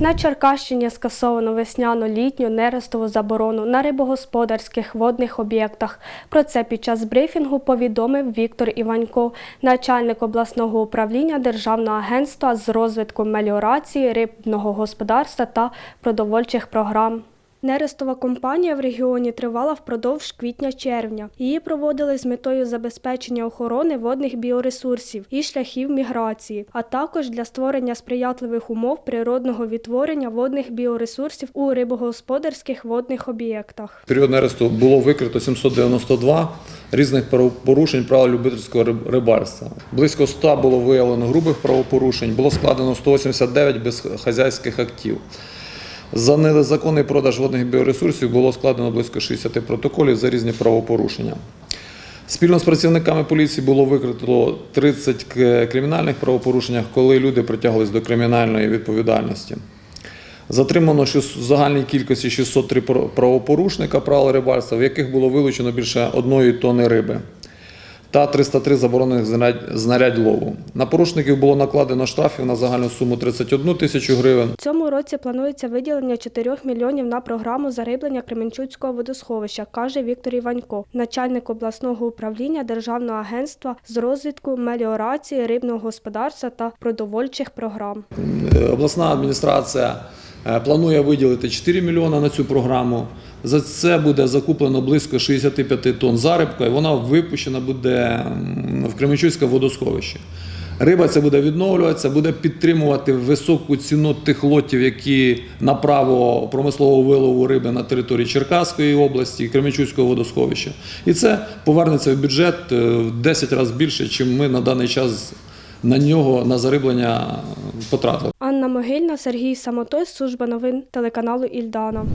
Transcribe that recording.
На Черкащині скасовано весняно-літню нерестову заборону на рибогосподарських водних об'єктах. Про це під час брифінгу повідомив Віктор Іванько, начальник обласного управління Державного агентства з розвитку меліорації, рибного господарства та продовольчих програм. Нерестова кампанія в регіоні тривала впродовж квітня-червня. Її проводили з метою забезпечення охорони водних біоресурсів і шляхів міграції, а також для створення сприятливих умов природного відтворення водних біоресурсів у рибогосподарських водних об'єктах. Період нересту було викрито 792 різних правопорушень правил любительського риб- рибальства. Близько 100 було виявлено грубих правопорушень, було складено 189 безхазяйських актів. За незаконний продаж водних біоресурсів було складено близько 60 протоколів за різні правопорушення. Спільно з працівниками поліції було викрито 30 кримінальних правопорушеннях, коли люди притягувалися до кримінальної відповідальності. Затримано в загальній кількості 603 правопорушника правил рибальства, в яких було вилучено більше одної тонни риби та 303 заборонених знарядь, лову. На порушників було накладено штрафів на загальну суму 31 тисячу гривень. В цьому році планується виділення 4 мільйонів на програму зариблення Кременчуцького водосховища, каже Віктор Іванько, начальник обласного управління Державного агентства з розвитку меліорації, рибного господарства та продовольчих програм. Е, Обласна адміністрація е, планує виділити 4 мільйони на цю програму. За це буде закуплено близько 65 тонн зарибка, і вона випущена буде в Кременчуцьке водосховище. Риба це буде відновлюватися, буде підтримувати високу ціну тих лотів, які на право промислового вилову риби на території Черкаської області, Кременчуцького водосховища. І це повернеться в бюджет е, в 10 разів більше, чим ми на даний час на нього на зариблення потратили. Анна Могильна, Сергій Самотой, служба новин телеканалу Ільдана.